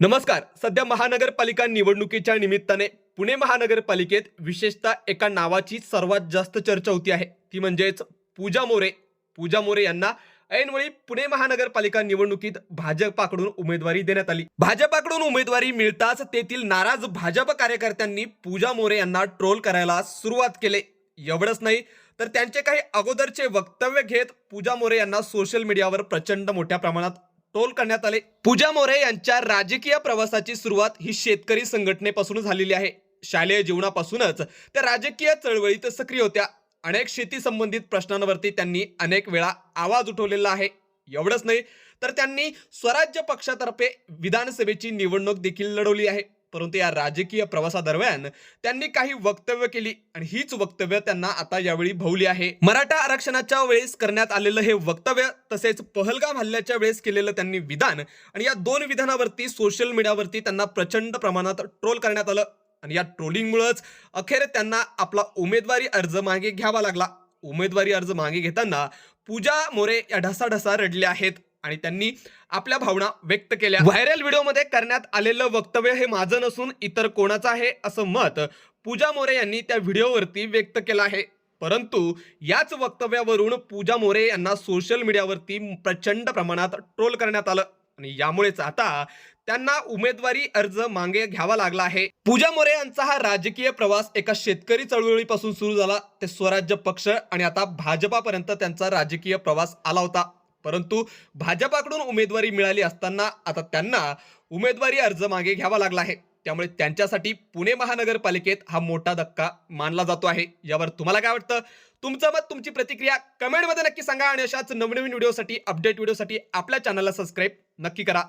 नमस्कार. सध्या महानगरपालिका निवडणुकीच्या निमित्ताने पुणे महानगरपालिकेत विशेषतः एका नावाची सर्वात जास्त चर्चा होती आहे. ती म्हणजेच पूजा मोरे. पूजा मोरे यांना ऐनवेळी पुणे महानगरपालिका निवडणुकीत भाजपाकडून उमेदवारी देण्यात आली. भाजपाकडून उमेदवारी मिळताच तेथील नाराज भाजप कार्यकर्त्यांनी पूजा मोरे यांना ट्रोल करायला सुरुवात केले. एवढंच नाही तर त्यांचे काही अगोदरचे वक्तव्य घेत पूजा मोरे यांना सोशल मीडियावर प्रचंड मोठ्या प्रमाणात टोल करण्यात आले. पूजा मोरे यांच्या राजकीय प्रवासाची सुरुवात ही शेतकरी संघटनेपासून झालेली आहे. शालेय जीवनापासूनच. त्या राजकीय चळवळीत सक्रिय होत्या. अनेक शेती संबंधित प्रश्नांवरती त्यांनी अनेक वेळा आवाज उठवलेला आहे. एवढंच नाही तर त्यांनी स्वराज्य पक्षातर्फे विधानसभेची निवडणूक देखील लढवली आहे. परंतु या राजकीय प्रवासादरम्यान त्यांनी काही वक्तव्य केली आणि हीच वक्तव्य त्यांना आता यावेळी भवली आहे. मराठा आरक्षणाच्या वेळेस करण्यात आलेलं हे वक्तव्य तसेच पहलगाम हल्ल्याच्या वेळेस केलेलं त्यांनी विधान आणि या दोन विधानावरती सोशल मीडियावरती त्यांना प्रचंड प्रमाणात ट्रोल करण्यात आलं आणि या ट्रोलिंगमुळेच अखेर त्यांना आपला उमेदवारी अर्ज मागे घ्यावा लागला. उमेदवारी अर्ज मागे घेताना पूजा मोरे या ढसाढसा रडल्या आहेत. आणि त्यांनी आपल्या भावना व्यक्त केल्या. व्हायरल व्हिडिओमध्ये करण्यात आलेलं वक्तव्य हे माझं नसून इतर कोणाचं आहे असं मत पूजा मोरे यांनी त्या व्हिडिओवरती व्यक्त केलं आहे. परंतु याच वक्तव्यावरून पूजा मोरे यांना सोशल मीडियावरती प्रचंड प्रमाणात ट्रोल करण्यात आलं. आणि यामुळेच आता त्यांना उमेदवारी अर्ज मागे घ्यावा लागला आहे. पूजा मोरे यांचा हा राजकीय प्रवास एका शेतकरी चळवळीपासून सुरू झाला. ते स्वराज्य पक्ष आणि आता भाजपापर्यंत त्यांचा राजकीय प्रवास आला होता. परंतु भाजपाकडून उमेदवारी मिळाली असताना आता त्यांना उमेदवारी अर्ज मागे घ्यावा लागला आहे. त्यामुळे त्यांच्यासाठी पुणे महानगरपालिकेत हा मोठा धक्का मानला जातो आहे. यावर तुम्हाला काय वाटतं? तुमचं मत तुमची प्रतिक्रिया कमेंटमध्ये नक्की सांगा आणि अशाच नवनवीन व्हिडिओसाठी अपडेट व्हिडिओसाठी आपल्या चॅनलला सबस्क्राईब नक्की करा.